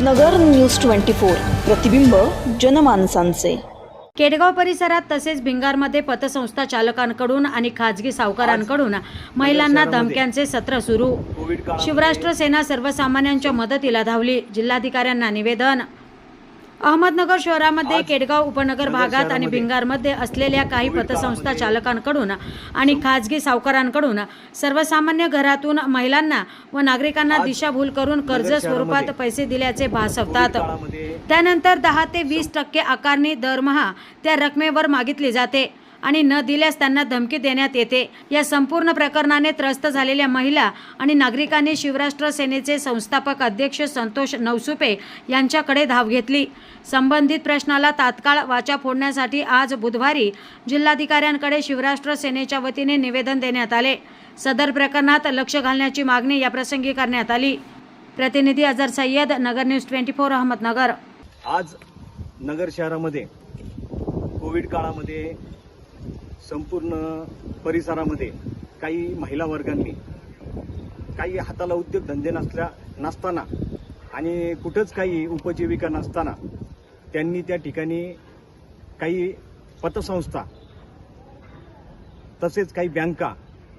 नगर news twenty four. प्रतिबिंब जनमानसांचे. केडगाव परिसरात तसेच भिंगारमध्ये पतसंस्था चालकांकडून आणि खाजगी सावकारांकडून महिलांना धमक्यांचे सत्र सुरू. शिवराष्ट्र सेना सर्वसामान्यांच्या मदतीला धावली. जिल्हाधिकाऱ्यांना निवेदन अहमदनगर शहरामध्ये केडगाव उपनगर भागात आणि भिंगारमध्ये असलेल्या काही पतसंस्था चालकांकडून आणि खाजगी सावकारांकडून सर्वसामान्य घरातून महिलांना व नागरिकांना दिशाभूल करून कर्ज स्वरूपात पैसे दिल्याचे भासवतात. त्यानंतर दहा ते वीस टक्के आकारणी दरमहा त्या रकमेवर मागितली जाते. आणि न दिल्यास त्यांना धमकी देण्यात येते. या संपूर्ण प्रकरणाने त्रस्त झालेल्या महिला आणि नागरिकांनी शिवराष्ट्र सेनेचे संस्थापक अध्यक्ष संतोष नवसुपे यांच्याकडे धाव घेतली. संबंधित प्रश्नाला तात्काळ वाचा फोडण्यासाठी आज बुधवारी जिल्हाधिकाऱ्यांकडे शिवराष्ट्र सेनेच्या वतीने निवेदन देण्यात आले. सदर प्रकरणात लक्ष घालण्याची मागणी याप्रसंगी करण्यात आली. प्रतिनिधी Azhar Sayyad Nagar news twenty four Ahmednagar. आज नगर शहरामध्ये कोविड काळामध्ये संपूर्ण परिसरामध्ये काही महिला वर्गांनी काही हाताला उद्योगधंदे नसल्या नसताना आणि कुठंच काही उपजीविका नसताना त्यांनी त्या ठिकाणी काही पतसंस्था तसेच काही बँका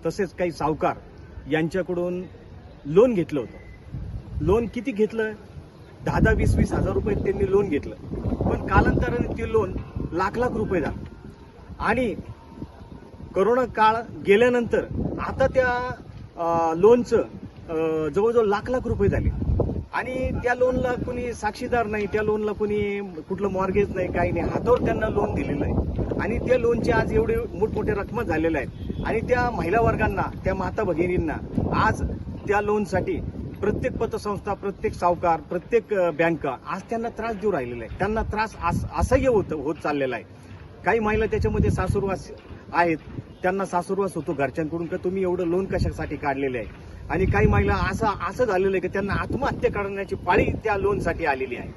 तसेच काही सावकार यांच्याकडून लोन घेतलं होतं. लोन किती घेतलं? दहा दहा वीस वीस हजार रुपये त्यांनी लोन घेतलं. पण कालांतराने ते लोन लाख लाख रुपये झालं. आणि करोना काळ गेल्यानंतर आता त्या लोनचं जवळजवळ लाख लाख रुपये झाले. आणि त्या लोनला कोणी साक्षीदार नाही त्या लोनला कोणी कुठलं मॉर्गेज नाही काही नाही. हातावर त्यांना लोन दिलेलं आहे. आणि त्या लोनचे आज एवढे मोठमोठे रकमा झालेल्या आहेत. आणि त्या महिला वर्गांना त्या माता भगिनींना आज त्या लोनसाठी प्रत्येक पतसंस्था प्रत्येक सावकार प्रत्येक बँका आज त्यांना त्रास देऊ राहिलेला आहे. त्यांना त्रास अस- असह्य होत होत चाललेला आहे. काही महिला त्याच्यामध्ये सासूरवास आहेत. त्यांना सासूरवास होतो घरच्यांकडून का तुम्ही एवढं लोन कशासाठी काढलेले आहे? आणि काही महिला असं असं झालेलं आहे की त्यांना आत्महत्या करण्याची पाळी त्या लोनसाठी आलेली आहे?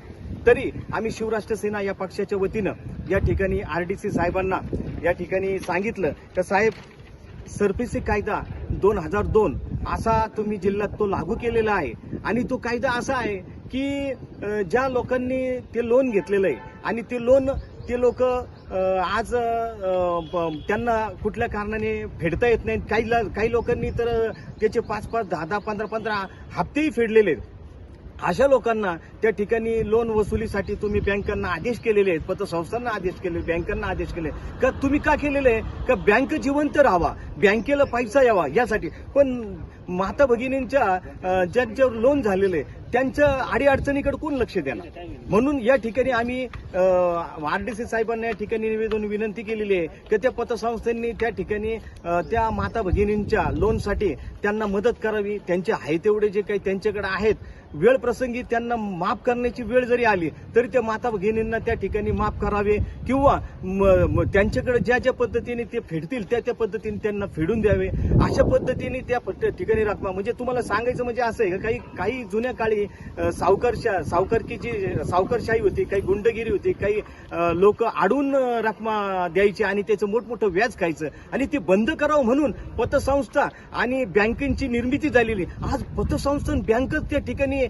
तरी आम्ही शिवराष्ट्र सेना या पक्षाच्या वतीनं या ठिकाणी आर डी सी साहेबांना या ठिकाणी सांगितलं तर साहेब सरपीसी कायदा दोन हजार दोन असा तुम्ही जिल्ह्यात तो लागू केलेला आहे. आणि तो कायदा असा आहे की ज्या लोकांनी ते लोन घेतलेलं आहे आणि ते लोन ते लोक आज प- त्यांना कुठल्या कारणाने फेडता येत नाही. काही ला- काही लोकांनी तर त्याचे पाच पाच दहा दहा पंधरा पंधरा हप्तेही फेडलेले आहेत. अशा लोकांना त्या ठिकाणी लोन वसुलीसाठी तुम्ही बँकांना आदेश केलेले आहेत. पतसंस्थांना आदेश केले बँकांना आदेश केले. का तुम्ही का केलेले आहे? का बँक जिवंत राहावा? बँकेला पैसा यावा यासाठी. पण माता भगिनींच्या ज्यांच्यावर लोन झालेलं आहे त्यांच्या अडीअडचणीकडे कोण लक्ष देणार? म्हणून या ठिकाणी आम्ही आरडीसी साहेबांना या ठिकाणी निवेदन विनंती केलेली आहे की त्या पतसंस्थांनी त्या ठिकाणी त्या माता भगिनींच्या लोनसाठी त्यांना मदत करावी. त्यांचे आहे तेवढे जे काही त्यांच्याकडे आहेत. वेळ प्रसंगी त्यांना माफ करण्याची वेळ जरी आली तरी त्या माता भगिनींना त्या ठिकाणी माफ करावे किंवा त्यांच्याकडे ज्या ज्या पद्धतीने ते फेडतील त्या त्या पद्धतीने त्यांना फेडून द्यावे. अशा पद्धतीने त्या ठिकाणी रकमा म्हणजे तुम्हाला सांगायचं म्हणजे असं आहे काही काही जुन्या काळी सावकारशा सावकारकीची सावकारशाही होती काही गुंडगिरी होती. काही लोक आडून रकमा द्यायची आणि त्याचं मोठमोठं व्याज खायचं. आणि ते बंद करावं म्हणून पतसंस्था आणि बँकेची निर्मिती झालेली. आज पतसंस्था बँकच त्या ठिकाणी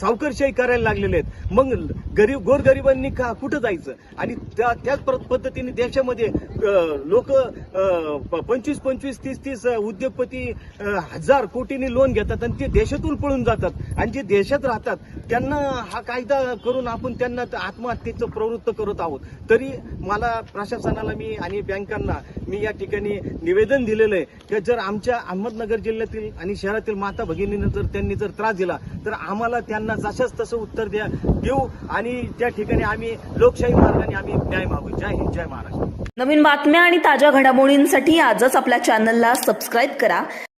सावकारशाही करायला लागलेले आहेत. मग गरीब गोरगरिबांनी का कुठं जायचं? आणि त्या त्याच प्र- पद्धतीने देशामध्ये लोक पंचवीस पंचवीस तीस तीस उद्योगपती हजार कोटींनी लोन घेतात आणि ते देशातून पळून जातात. आणि जे देशात राहतात त्यांना हा कायदा करून आपण त्यांना आत्म आत्महत्येचं प्रवृत्त करत आहोत. तरी मला प्रशासनाला मी आणि बँकांना मी या ठिकाणी निवेदन दिलेलं आहे की जर आमच्या अहमदनगर जिल्ह्यातील आणि शहरातील माता भगिनींना जर त्यांनी जर त्रास दिला तर आम्हाला त्यांना जशाच तसं उत्तर द्या देऊ आणि त्या ठिकाणी आम्ही लोकशाही मार्गाने आम्ही न्याय मागू. जय हिंद जय महाराष्ट्र. नवीन बातम्या आणि ताज्या घडामोडींसाठी आजच आपल्या चॅनलला सबस्क्राईब करा.